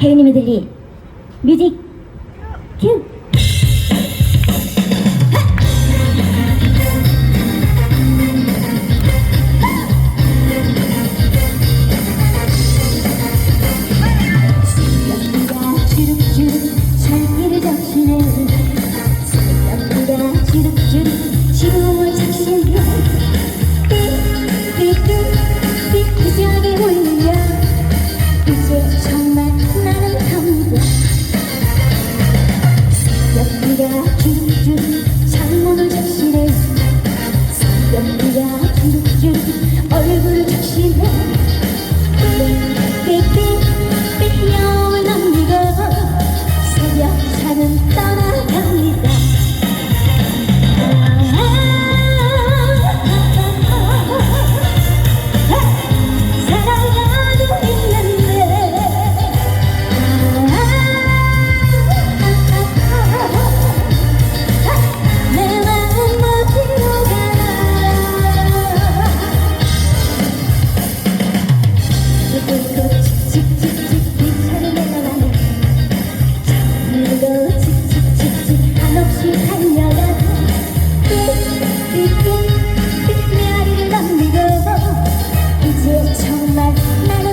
혜은이 메들리 뮤직 큐 do, do. 메아리를 넘기고 이제 정말 나는 갑니다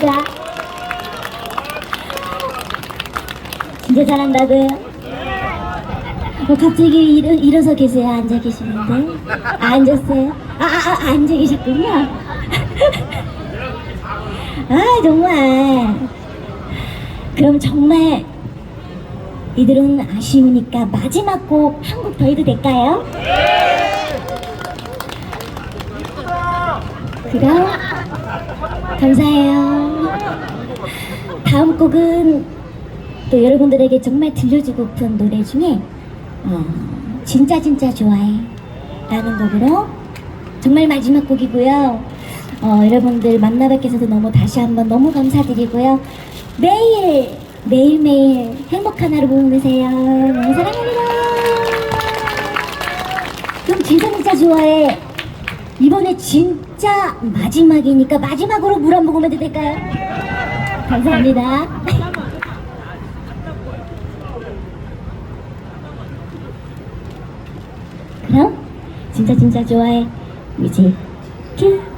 감사합니다. 진짜 잘한다고요? 어, 갑자기 일어, 일어서 계세요? 앉아 계시는데? 아, 앉았어요? 아, 아, 아, 앉아 계셨군요. 아, 정말. 그럼 정말 이들은 아쉬우니까 마지막 곡 한 곡 더 해도 될까요? 그럼 감사해요. 다음 곡은 또 여러분들에게 정말 들려주고픈 노래 중에 어, 진짜 진짜 좋아해 라는 곡으로 정말 마지막 곡이고요. 어, 여러분들 만나 뵙게서도 너무 다시 한번 너무 감사드리고요. 매일 매일매일 행복한 하루 보내세요. 너무 사랑합니다. 그럼 진짜 진짜 좋아해. 이번에 진 짜 마지막이니까 마지막으로 물 한 모금 해도 될까요? 감사합니다. 그럼 진짜 진짜 좋아해. 뮤직 큐.